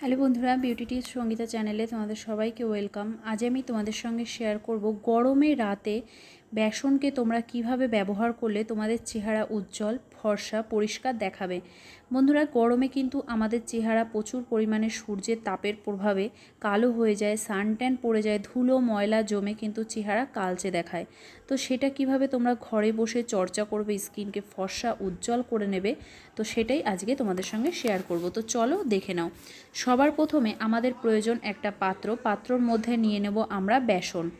Hello বন্ধুরা beauty Sangeeta চ্যানেলে তোমাদের সবাইকে ওয়েলকাম আজ আমি তোমাদের সঙ্গে শেয়ার করব গরমে রাতে বেসনকে তোমরা কীভাবে ব্যবহার করলে তোমাদের চেহারা উজ্জ্বল, ফর্সা, পরিষ্কার দেখাবে? বন্ধুরা, গরমে কিন্তু আমাদের চেহারা প্রচুর পরিমাণে সূর্যের তাপের প্রভাবে কালো হয়ে যায়, সানট্যান পড়ে যায়, ধুলো, ময়লা জমে কিন্তু চেহারা কালচে দেখায়। তো সেটা কীভাবে তোমরা ঘরে বসে চর্চা করবে, স্কিনকে ফর্সা, উজ্জ্বল করে নেবে, তো সেটাই আজকে তোমাদের সঙ্গে শেয়ার করব। তো চলো দেখে নাও। সবার প্রথমে আমাদের প্রয়োজন একটা পাত্র। পাত্রর মধ্যে নিয়ে নেব আমরা বেসন।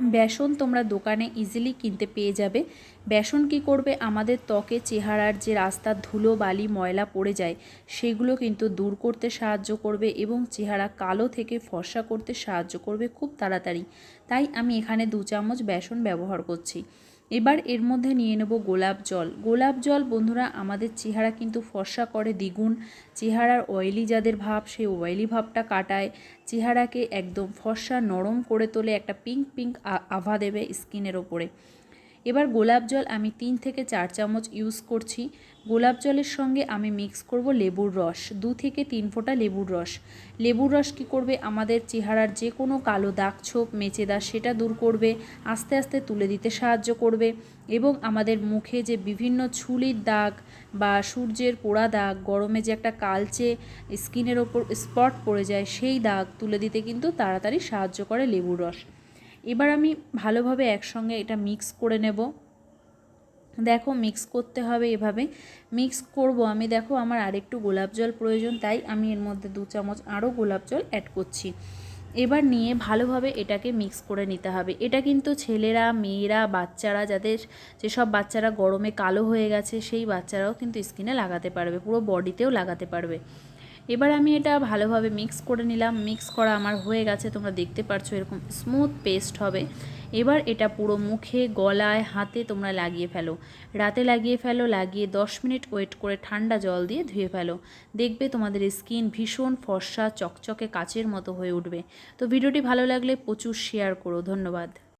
বেসন তোমরা দোকানে ইজিলি কিনতে পেয়ে যাবে। বেসন কি করবে? আমাদের ত্বকে চেহারার যে রাস্তার ধুলো, বালি, ময়লা পড়ে যায়, সেগুলো কিন্তু দূর করতে সাহায্য করবে এবং চেহারা কালো থেকে ফর্সা করতে সাহায্য করবে খুব তাড়াতাড়ি। তাই আমি এখানে দু চামচ বেসন ব্যবহার করছি। এবার এর মধ্যে নিয়ে নেব গোলাপ জল। গোলাপ জল, বন্ধুরা, আমাদের চেহারা কিন্তু ফর্সা করে, দ্বিগুণ। চেহারার অয়েলি যাদের ভাব, সেই অয়েলি ভাবটা কাটায়। চেহারাকে একদম ফর্সা, নরম করে তোলে, একটা পিঙ্ক পিঙ্ক আভা দেবে স্কিনের ওপরে। এবার গোলাপ জল আমি তিন থেকে চার চামচ ইউজ করছি। গোলাপ জলের সঙ্গে আমি মিক্স করব লেবুর রস, দু থেকে তিন ফোঁটা লেবুর রস। লেবুর রস কী করবে? আমাদের চেহারার যে কোনো কালো দাগ ছোপ, মেচে দাগ সেটা দূর করবে, আস্তে আস্তে তুলে দিতে সাহায্য করবে এবং আমাদের মুখে যে বিভিন্ন ছুলির দাগ বা সূর্যের পোড়া দাগ, গরমে যে একটা কালচে স্কিনের ওপর স্পট পড়ে যায়, সেই দাগ তুলে দিতে কিন্তু তাড়াতাড়ি সাহায্য করে লেবুর রস। এবার আমি ভালোভাবে একসঙ্গে এটা মিক্স করে নেব। দেখো মিক্স করতে হবে এভাবে। মিক্স করব আমি, দেখো আমার আরেকটু গোলাপ জল প্রয়োজন, তাই আমি এর মধ্যে দু চামচ আরও গোলাপ জল অ্যাড করছি। এবার নিয়ে ভালোভাবে এটাকে মিক্স করে নিতে হবে। এটা কিন্তু ছেলেরা, মেয়েরা, বাচ্চারা যাদের যেসব বাচ্চারা গরমে কালো হয়ে গেছে, সেই বাচ্চারাও কিন্তু স্কিনে লাগাতে পারবে, পুরো বডিতেও লাগাতে পারবে। এবার আমি এটা ভালোভাবে মিক্স করে নিলাম। মিক্স করা আমার হয়ে গেছে, তোমরা দেখতে পাচ্ছ এরকম স্মুথ পেস্ট হবে। এবার এটা পুরো মুখে, গলায়, হাতে তোমরা লাগিয়ে ফেলো। রাতে লাগিয়ে ফেলো, লাগিয়ে 10 মিনিট ওয়েট করে ঠান্ডা জল দিয়ে ধুয়ে ফেলো। দেখবে তোমাদের স্কিন ভীষণ ফর্সা, চকচকে কাচের মতো হয়ে উঠবে। তো ভিডিওটি ভালো লাগলে প্রচুর শেয়ার করো। ধন্যবাদ।